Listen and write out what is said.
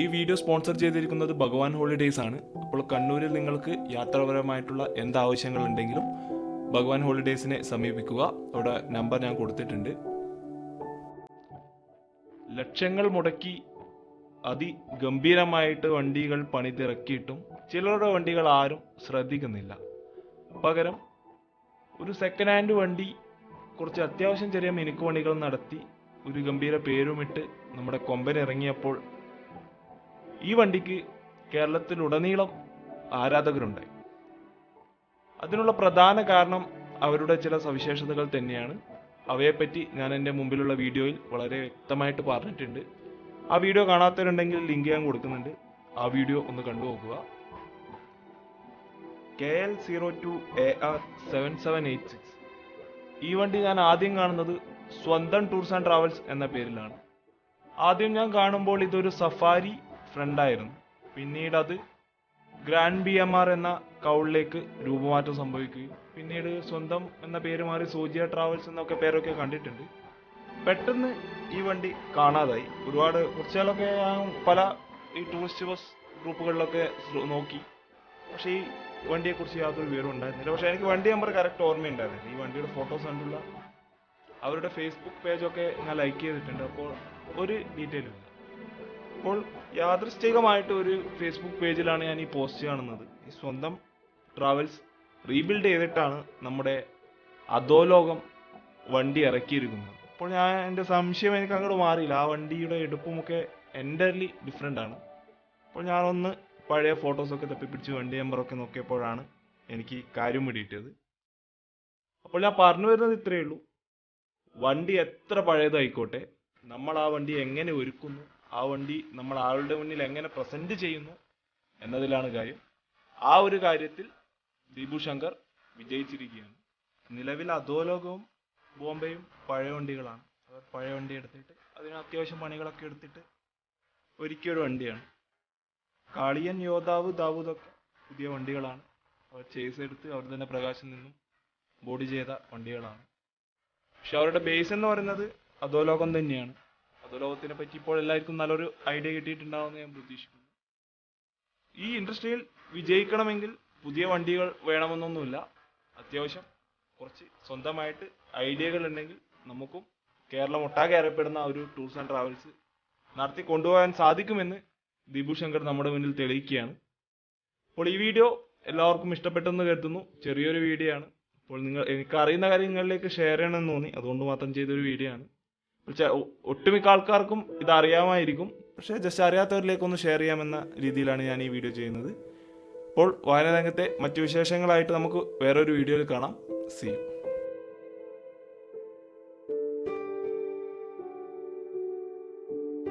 ഈ video sponsor ചെയ്തിരിക്കുന്നത് ഭഗവാൻ ഹോളിഡേയ്സ് ആണ്. അപ്പോൾ കണ്ണൂരിൽ നിങ്ങൾക്ക് യാത്രാപരമായിട്ടുള്ള എന്താവശ്യങ്ങളുണ്ടെങ്കിലും ഭഗവാൻ ഹോളിഡേയ്സിനെ സമീപിക്കുക. അവിടെ നമ്പർ ഞാൻ കൊടുത്തിട്ടുണ്ട്. ലക്ഷങ്ങൾ മുടക്കി അതിഗംഭീരമായിട്ട് വണ്ടികൾ പണിതിറക്കിയിട്ടും ചിലരുടെ വണ്ടികൾ ആരും ശ്രദ്ധിക്കുന്നില്ല. പകരം ഒരു സെക്കൻഡ് ഹാൻഡ് വണ്ടി കുറച്ച് അത്യാവശ്യം ചെറിയ മിനുക്ക് വണ്ടികൾ നടത്തി ഒരു ഗംഭീര പേരുമിട്ട് നമ്മുടെ കൊമ്പൻ ഇറങ്ങിയപ്പോൾ ഈ വണ്ടിക്ക് കേരളത്തിലുടനീളം ആരാധകരുണ്ടായി അതിനുള്ള പ്രധാന കാരണം അവരുടെ ചില സവിശേഷതകൾ തന്നെയാണ്. അവയെപ്പറ്റി ഞാൻ എന്റെ മുമ്പിലുള്ള വീഡിയോയിൽ വളരെ വ്യക്തമായിട്ട് പറഞ്ഞിട്ടുണ്ട്. ആ വീഡിയോ കാണാത്തവരുണ്ടെങ്കിൽ ലിങ്ക് ഞാൻ കൊടുക്കുന്നുണ്ട്. ആ വീഡിയോ ഒന്ന് കണ്ടു നോക്കുക. K L zero two A R seven seven eight six. ഈ വണ്ടി ഞാൻ ആദ്യം കാണുന്നത് സ്വന്തം ടൂർസ് ആൻഡ് ട്രാവൽസ് എന്ന പേരിലാണ്. ആദ്യം ഞാൻ കാണുമ്പോൾ ഇതൊരു സഫാരി ഫ്രണ്ടായിരുന്നു പിന്നീട് അത് ഗ്രാൻഡ് ബി എം ആർ എന്ന കൗളിലേക്ക് രൂപമാറ്റം സംഭവിക്കുകയും പിന്നീട് സ്വന്തം എന്ന പേര് മാറി സോജിയ ട്രാവൽസ് എന്നൊക്കെ പേരൊക്കെ കണ്ടിട്ടുണ്ട്. പെട്ടെന്ന് ഈ വണ്ടി കാണാതായി. ഒരുപാട് കുറച്ചുകാലൊക്കെ പല ഈ ടൂറിസ്റ്റ് ബസ് ഗ്രൂപ്പുകളിലൊക്കെ നോക്കി. പക്ഷേ ഈ വണ്ടിയെക്കുറിച്ച് യാതൊരു വിവരം ഉണ്ടായിരുന്നില്ല. പക്ഷേ എനിക്ക് വണ്ടി നമ്പർ കറക്റ്റ് ഓർമ്മയുണ്ടായിരുന്നില്ല ഈ വണ്ടിയുടെ ഫോട്ടോസ് കണ്ടുള്ള അവരുടെ ഫേസ്ബുക്ക് പേജൊക്കെ ഞാൻ ലൈക്ക് ചെയ്തിട്ടുണ്ട്. അപ്പോൾ ഒരു ഡീറ്റെയിലും ഇല്ല. അപ്പോൾ യാദൃശ്ചികമായിട്ട് ഒരു ഫേസ്ബുക്ക് പേജിലാണ് ഞാൻ ഈ പോസ്റ്റ് കാണുന്നത്. ഈ സ്വന്തം ട്രാവൽസ് റീബിൽഡ് ചെയ്തിട്ടാണ് നമ്മുടെ അധോലോകം വണ്ടി ഇറക്കിയിരിക്കുന്നത്. അപ്പോൾ ഞാൻ എന്റെ സംശയം എനിക്ക് അങ്ങോട്ട് മാറിയില്ല. ആ വണ്ടിയുടെ എടുപ്പുമൊക്കെ എന്റർലി ഡിഫറെന്റ് ആണ്. അപ്പോൾ ഞാനൊന്ന് പഴയ ഫോട്ടോസൊക്കെ തപ്പിപ്പിടിച്ച് വണ്ടി നമ്പറൊക്കെ നോക്കിയപ്പോഴാണ് എനിക്ക് കാര്യം പിടിയിട്ടത് അപ്പോൾ ഞാൻ പറഞ്ഞു വരുന്നത് ഇത്രയേ ഉള്ളൂ. വണ്ടി എത്ര പഴയതായിക്കോട്ടെ. നമ്മൾ ആ വണ്ടി എങ്ങനെ ഒരുക്കുന്നു. ആ വണ്ടി നമ്മൾ ആളുടെ മുന്നിൽ എങ്ങനെ പ്രസന്റ് ചെയ്യുന്നു എന്നതിലാണ് കാര്യം. ആ ഒരു കാര്യത്തിൽ ദീപു ശങ്കർ വിജയിച്ചിരിക്കുകയാണ്. നിലവിൽ അധോലോകവും ബോംബെയും പഴയ വണ്ടികളാണ്. അവർ പഴയ വണ്ടി എടുത്തിട്ട് അതിന് അത്യാവശ്യം പണികളൊക്കെ എടുത്തിട്ട് ഒരുക്കിയൊരു വണ്ടിയാണ്. കാളിയൻ യോദ്ധാവ് ദാവൂദൊക്കെ പുതിയ വണ്ടികളാണ്. അവർ ചേസ് എടുത്ത് അവർ തന്നെ പ്രകാശം നിന്നും ബോഡി ചെയ്ത വണ്ടികളാണ്. പക്ഷെ അവരുടെ ബേസ് എന്ന് പറയുന്നത് അധോലോകം തന്നെയാണ്. അധോലോകത്തിനെ പറ്റി ഇപ്പോൾ എല്ലാവർക്കും നല്ലൊരു ഐഡിയ കിട്ടിയിട്ടുണ്ടാവുമെന്ന് ഞാൻ പ്രതീക്ഷിക്കുന്നു. ഈ ഇൻഡസ്ട്രിയിൽ വിജയിക്കണമെങ്കിൽ പുതിയ വണ്ടികൾ വേണമെന്നൊന്നുമില്ല. അത്യാവശ്യം കുറച്ച് സ്വന്തമായിട്ട് ഐഡിയകൾ ഉണ്ടെങ്കിൽ നമുക്കും കേരളം ഒട്ടാകെ അറിയപ്പെടുന്ന ഒരു ടൂർസ് ആൻഡ് ട്രാവൽസ് നടത്തി കൊണ്ടുപോകാൻ സാധിക്കുമെന്ന് ദീപു ശങ്കർ നമ്മുടെ മുന്നിൽ തെളിയിക്കുകയാണ്. അപ്പോൾ ഈ വീഡിയോ എല്ലാവർക്കും ഇഷ്ടപ്പെട്ടെന്ന് കരുതുന്നു. ചെറിയൊരു വീഡിയോ ആണ്. അപ്പോൾ നിങ്ങൾ എനിക്ക് അറിയുന്ന കാര്യങ്ങളിലേക്ക് ഷെയർ ചെയ്യണമെന്ന് തോന്നി. അതുകൊണ്ട് മാത്രം ചെയ്തൊരു വീഡിയോ ആണ്. ഒട്ടുമിക്ക ആൾക്കാർക്കും ഇത് അറിയാമായിരിക്കും പക്ഷേ ജസ്റ്റ് അറിയാത്തവരിലേക്ക് ഒന്ന് ഷെയർ ചെയ്യാമെന്ന രീതിയിലാണ് ഞാൻ ഈ വീഡിയോ ചെയ്യുന്നത്. അപ്പോൾ വായനാരംഗത്തെ മറ്റു വിശേഷങ്ങളായിട്ട് നമുക്ക് വേറൊരു വീഡിയോയിൽ കാണാം. സി